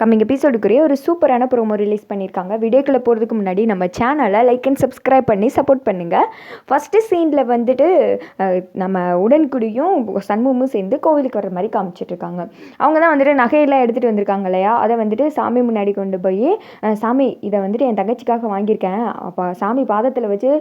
Coming எபிசோடுக்குரிய ஒரு சூப்பரான promo release பண்ணியிருக்காங்க. வீடியோக்குள்ளே போகிறதுக்கு முன்னாடி நம்ம சேனலை லைக் அண்ட் சப்ஸ்கிரைப் பண்ணி சப்போர்ட் பண்ணுங்கள் ஃபஸ்ட்டு சீனில் வந்துட்டு நம்ம உடன்குடியும் சண்முகமும் சேர்ந்து கோவிலுக்கு வர மாதிரி காமிச்சிட்ருக்காங்க அவங்க தான் வந்துட்டு நகையெல்லாம் எடுத்துகிட்டு வந்திருக்காங்க இல்லையா? அதை வந்துட்டு சாமி முன்னாடி கொண்டு போய் சாமி இதை வந்துட்டு என் தங்கச்சிக்காக வாங்கியிருக்கேன். அப்போ சாமி பாதத்தில் வச்சு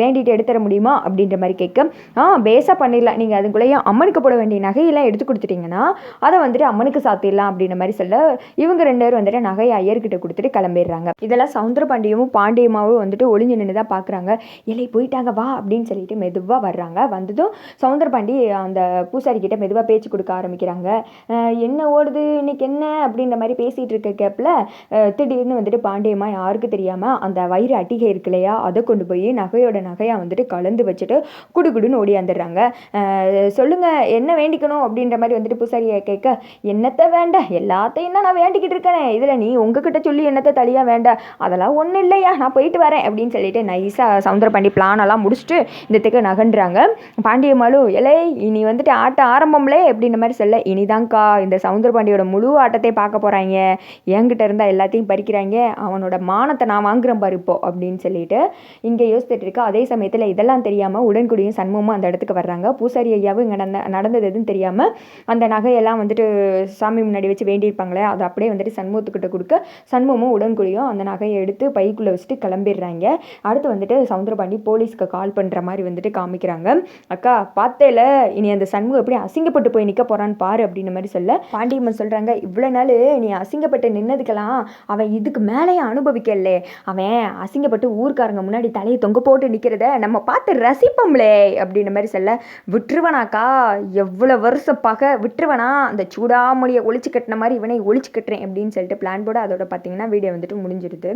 வேண்டிட்டு எடுத்துற முடியுமா? அப்படின்ற மாதிரி கேட்க ஆ பேஸாக பண்ணிடலாம். நீங்கள் அதுக்குள்ளேயே அம்மனுக்கு போட வேண்டிய நகையெல்லாம் எடுத்து கொடுத்துட்டிங்கன்னா அதை வந்துட்டு அம்மனுக்கு சாத்திடலாம். அப்படின்ற மாதிரி சொல்ல இவங்க ரெண்டு பேரும் வந்துட்டு நகையை ஐயர்கிட்ட கொடுத்துட்டு கிளம்பிடுறாங்க. இதெல்லாம் சவுந்தர பாண்டியமும் பாண்டியமாவும் வந்துட்டு ஒளிஞ்சு நின்று தான் பார்க்குறாங்க இலை போயிட்டாங்க வா அப்படின்னு சொல்லிட்டு மெதுவாக வர்றாங்க. வந்ததும் சவுந்தர பாண்டி அந்த பூசாரி கிட்ட மெதுவாக பேச்சு கொடுக்க ஆரம்பிக்கிறாங்க. என்ன ஓடுது? இன்னைக்கு என்ன? அப்படின்ற மாதிரி பேசிகிட்டு இருக்க கேப்பில் திடீர்னு வந்துட்டு பாண்டியம்மா யாருக்கு தெரியாமல் அந்த வயிறு அட்டிகை இருக்கு இல்லையா அதை கொண்டு போய் நகையோட நகையாக வந்துட்டு கலந்து வச்சுட்டு குடுகுடுன்னு ஓடியாந்துடுறாங்க. அஹ் சொல்லுங்க என்ன வேண்டிக்கணும்? அப்படின்ற மாதிரி வந்துட்டு பூசாரியை கேட்க என்னத்தை வேண்டாம் எல்லாத்தையும் தான் நான் வேண்டிக்கிட்டு இருக்கனே. இதில் நீ உங்ககிட்ட சொல்லி என்னத்தை தனியாக வேண்டாம் அதெல்லாம் ஒன்றும் இல்லையா. நான் போயிட்டு வரேன் அப்படின்னு சொல்லிட்டு நைஸாக சவுந்தர பாண்டி பிளானெல்லாம் முடிச்சுட்டு இந்த திக்க நகன்றாங்க பாண்டியமாலு எலே இனி வந்துட்டு ஆட்டம் ஆரம்பம்லே? அப்படின்ற மாதிரி சொல்ல இனிதாங்க்கா இந்த சவுந்தர பாண்டியோட முழு ஆட்டத்தை பார்க்க போகிறாங்க என்கிட்ட இருந்தால் எல்லாத்தையும் பறிக்கிறாங்க. அவனோட மானத்தை நான் வாங்குறேன் பாரு இப்போ அப்படின்னு சொல்லிட்டு இங்கே யோசித்துட்டு இருக்கா. அதே சமயத்தில் இதெல்லாம் தெரியாமல் உடன்குடியும் சண்முகமும் அந்த இடத்துக்கு வர்றாங்க. பூசாரி ஐயாவும் இங்கே நடந்த நடந்தது எதுவும் தெரியாமல் அந்த நகையெல்லாம் வந்துட்டு சாமி முன்னாடி வச்சு வேண்டியிருப்பாங்களே அதை அப்படியே வந்துட்டு சண்முகத்துக்கிட்ட கொடுக்க சண்முகமும் உடன்குடியும் அந்த நகையை எடுத்து பைக்குள்ளே வச்சுட்டு கிளம்பிடுறாங்க. அடுத்து வந்துட்டு சவுந்தரபாண்டி போலீஸ்க்கு கால் பண்ணுற மாதிரி வந்துட்டு காமிக்கிறாங்க. அக்கா பார்த்தேல இனி அந்த சண்முகம் எப்படி அசிங்கப்பட்டு போய் நிற்க போகிறான்னு பாரு அப்படின்ற மாதிரி சொல்ல. பாண்டியம்மன் சொல்கிறாங்க இவ்வளோ நாள் நீ அசிங்கப்பட்டு நின்னதுக்கெல்லாம் அவன் இதுக்கு மேலேயே அனுபவிக்கலே அவன் அசிங்கப்பட்டு ஊர்க்காரங்க முன்னாடி தலையை தொங்க போட்டு நிற்கிறத நம்ம பார்த்து ரசிப்போம்லே அப்படின்ற மாதிரி சொல்ல. விட்டுருவனாக்கா எவ்வளோ வருஷ பகை விட்டுருவனா அந்த சூடாமொழியை ஒழிச்சு கட்டின மாதிரி இவனை ஒழிச்சு கட்டுறேன் அப்படின்னு சொல்லிட்டு பிளான் போட அதோட பார்த்தீங்கன்னா வீடியோ வந்துட்டு முடிஞ்சிருது.